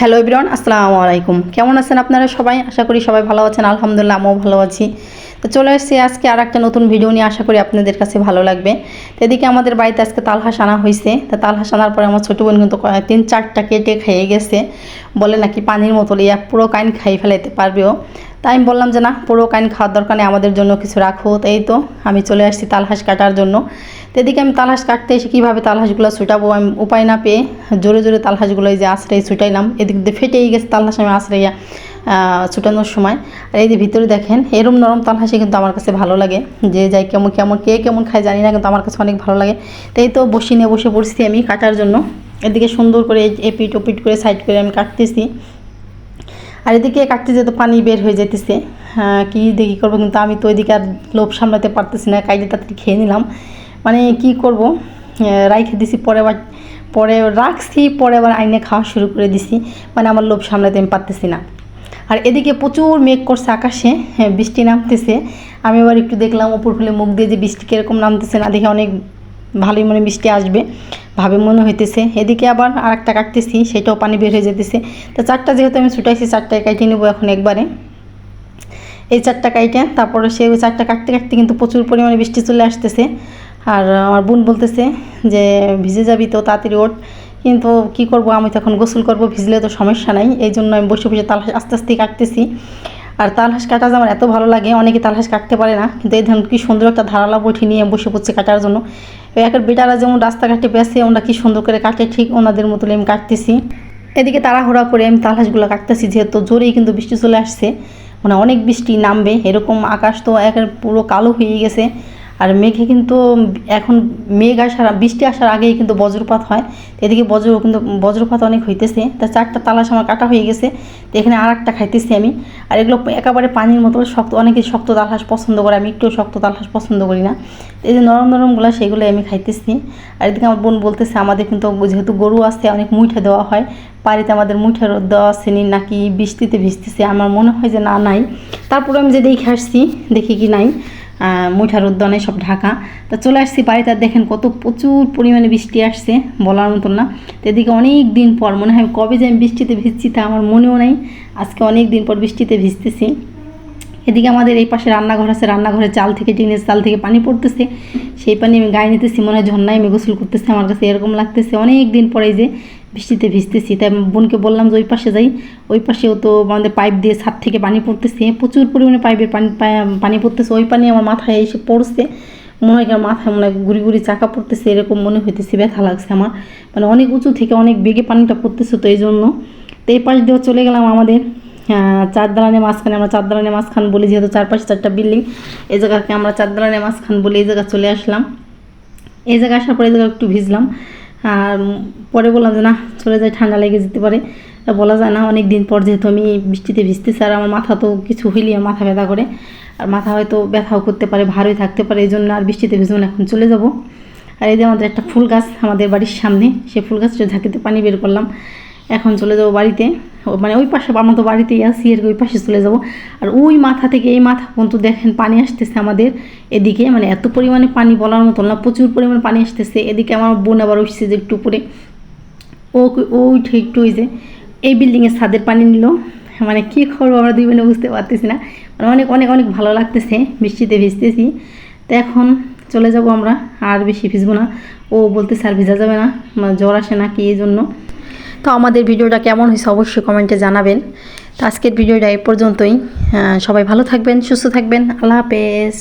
Hello everyone, আসসালামু আলাইকুম। কেমন আছেন আপনারা সবাই? আশা করি সবাই ভালো আছেন, আলহামদুলিল্লাহ আমিও ভালো আছি। তো চলে এসেছি আজকে আর একটা নতুন ভিডিও নিয়ে, আশা করি আপনাদের কাছে ভালো লাগবে। তো এদিকে আমাদের বাড়িতে আজকে তালহাস আনা হয়েছে তো তালহাস আনার পরে আমার ছোটো বোন কিন্তু তিন চারটা কেটে খেয়ে গেছে। বলে নাকি পানির মতো ইয়া পুরো কাইন খাই ফেলাইতে পারবেও তাই আমি বললাম যে না, পুরো কাইন খাওয়ার দরকার নেই, আমাদের জন্য কিছু রাখো। তাই তো আমি চলে আসছি তালহাস কাটার জন্য। তো এদিকে আমি তালহাস কাটতে এসে কীভাবে তালহাসগুলো ছুটাবো আমি উপায় না পেয়ে জোরে জোরে তালহাসগুলো এই যে আশ্রয় ছুটাইলাম। এদিক দিয়ে ফেটেই গেছে তালহাস, আমি আশ্রয়া ছুটানোর সময়। আর এই যে ভিতরে দেখেন, এরম নরম তালহাসি কিন্তু আমার কাছে ভালো লাগে। যে যাই কেমন কেমন, কে কেমন খায় জানি না, কিন্তু আমার কাছে অনেক ভালো লাগে। তাই তো বসে নিয়ে বসে পড়ছি আমি কাটার জন্য। এদিকে সুন্দর করে এপিট ওপিট করে সাইড করে আমি কাটতেছি। আর এদিকে কাটতে যেতে পানি বের হয়ে যেতেছে কী দেখি করব কিন্তু আমি তো এদিকে আর লোভ সামলাতে পারতেছি না, কাইলে তাড়াতাড়ি খেয়ে নিলাম। মানে কি করব? রাইখে দিছি পরে আবার পরে রাখছি, পরে আবার আইনে খাওয়া শুরু করে দিছি। মানে আমার লোভ সামলাতে আমি পারতেছি না। আর এদিকে প্রচুর মেঘ করছে আকাশে হ্যাঁ, বৃষ্টি নামতেছে। আমি আবার একটু দেখলাম উপর ফুলে মুখ দিয়ে যে বৃষ্টি কীরকম নামতেছে না দেখে অনেক ভালোই মনে বৃষ্টি আসবে ভাবে মনে হইতেছে। এদিকে আবার আর একটা কাটতেছি সেটাও পানি বের হয়ে যেতেছে। তো চারটা যেহেতু আমি ছুটাইছি চারটায় কাটিয়ে নেব এখন একবারে। এই চারটা কাইটে তারপরে সে ওই চারটা কাটতে কাটতে কিন্তু প্রচুর পরিমাণে বৃষ্টি চলে আসতেছে। আর আমার বোন বলতেছে যে ভিজে যাবি তো তাড়াতাড়ি ওঠ। কিন্তু কি করব, আমি তখন গোসল করব, ভিজলে তো সমস্যা নাই। এই জন্য আমি বসে বসে তালহাস আস্তে আস্তে কাটতেছি। আর তালহাস কাটা আমার এত ভালো লাগে, অনেকে তালহাস কাটতে পারে না। কিন্তু এই ধরনের কি সুন্দর একটা ধারালা বটি নিয়ে বসে পড়ছে কাটার জন্য। একটা বেটারা যেমন রাস্তাঘাটে বেসে ওনারা কি সুন্দর করে কাটে, ঠিক ওনাদের মতো আমি কাটতেছি। এদিকে তাড়াহুড়া করে আমি তালহাসগুলো কাটতেছি, যেহেতু জোরেই কিন্তু বৃষ্টি চলে আসছে। মানে অনেক বৃষ্টি নামবে, এরকম আকাশ তো একের পুরো কালো হয়ে গেছে। আর মেঘে কিন্তু এখন মেঘ আসার, বৃষ্টি আসার আগেই কিন্তু বজ্রপাত হয়। এদিকে বজ্র কিন্তু, বজ্রপাত অনেক হইতেছে। তা চারটা তালাশ আমার কাটা হয়ে গেছে। তো এখানে আর একটা খাইতেছি আমি। আর এগুলো একেবারে পানির মতো শক্ত, অনেকে শক্ত তালহাস পছন্দ করে, আমি একটু শক্ত তালহাস পছন্দ করি না। এই যে নরম নরমগুলো সেগুলো আমি খাইতেছি। আর এদিকে আমার বোন বলতেছে, আমাদের কিন্তু যেহেতু গরু আসছে অনেক মুইঠা দেওয়া হয়। বাড়িতে আমাদের মুইঠা রোদ দেওয়া আসেনি নাকি বৃষ্টিতে ভিজতেছে? আমার মনে হয় যে না, নাই। তারপরে আমি যে দেখে আসছি, দেখি কি নাই। মুঠার উদ্যানে সব ঢাকা। তো চলে আসছি বাড়িতে দেখেন কত প্রচুর পরিমাণে বৃষ্টি আসছে, বলার মতন না। তো এদিকে অনেক দিন পর, মনে হয় কবে যে আমি বৃষ্টিতে ভিজছি তা আমার মনেও নাই। আজকে অনেক দিন পর বৃষ্টিতে ভিজতেছি। এদিকে আমাদের এই পাশে রান্নাঘর আছে, রান্নাঘরের চাল থেকে টিনের চাল থেকে পানি পড়তেছে। সেই পানি আমি গায়ে নিতেছি, মনে হয় ঝর্ণায় আমি গোসল করতেছি, আমার কাছে এরকম লাগতেছে। অনেক দিন পরে যে বৃষ্টিতে ভিজতেছি, তাই বোনকে বললাম যে ওই পাশে যাই। ওই পাশেও তো আমাদের পাইপ দিয়ে ছাদ থেকে পানি পড়তেছে, প্রচুর পরিমাণে পাইপের পানি পানি পড়তেছে। ওই পানি আমার মাথায় এসে পড়ছে, মনে হয় আমার মাথায় মনে হয় গুড়ি গুড়ি চাকা পড়তেছে, এরকম মনে হইতেছে, ব্যথা লাগছে আমার। মানে অনেক উঁচু থেকে অনেক বেগে পানিটা পড়তেছে তো এই জন্য। তো এই পাশ দিয়েও চলে গেলাম আমাদের চার দালানের মাঝখানে আমরা চার দালানের মাঝখান বলি, যেহেতু চারপাশে চারটা বিল্ডিং এই জায়গাকে আমরা চার মাঝখান বলে এই জায়গা চলে আসলাম। এই জায়গায় আসার পরে এই জায়গা একটু ভিজলাম। আর পরে বললাম যে, না, চলে যায় ঠান্ডা লেগে যেতে পারে। বলা যায় না অনেক দিন পর যেহেতু আমি বৃষ্টিতে ভিজতেছি আর আমার মাথা তো কিছু হইলে মাথা ব্যথা করে। আর মাথা হয়তো ব্যথাও করতে পারে ভারী থাকতে পারে, এই জন্য আর বৃষ্টিতে ভিজবো না, এখন চলে যাব। আর এই যে আমাদের একটা ফুল গাছ আমাদের বাড়ির সামনে, সেই ফুল গাছটা ঝাঁকিতে পানি বের করলাম। এখন চলে যাব বাড়িতে। মানে ওই পাশে আমার তো বাড়িতেই আর কি, ওই পাশে চলে যাব। আর ওই মাথা থেকে এই মাথা পর্যন্ত দেখেন পানি আসতেছে আমাদের এদিকে। মানে এত পরিমাণে পানি বলার মতো না প্রচুর পরিমাণে পানি আসতেছে। এদিকে আমার বোন আবার উঠছে যে একটু উপরে। ও ও উঠে একটু ওই যে এই বিল্ডিংয়ের ছাদের পানি নিল। মানে কী করব আমরা দুই বোনে বুঝতে পারতেছি না। মানে অনেক অনেক অনেক ভালো লাগতেছে বৃষ্টিতে ভিজতেছি। তো এখন চলে যাব আমরা আর বেশি ভিজবো না। ও বলতে আর ভিজা যাবে না মানে জ্বর আসে না কি এই জন্য। তো আমাদের ভিডিওটা কেমন হয়েছে অবশ্যই কমেন্টে জানাবেন। তো আজকের ভিডিওটা এ পর্যন্তই। সবাই ভালো থাকবেন, সুস্থ থাকবেন। আল্লাহ হাফেজ।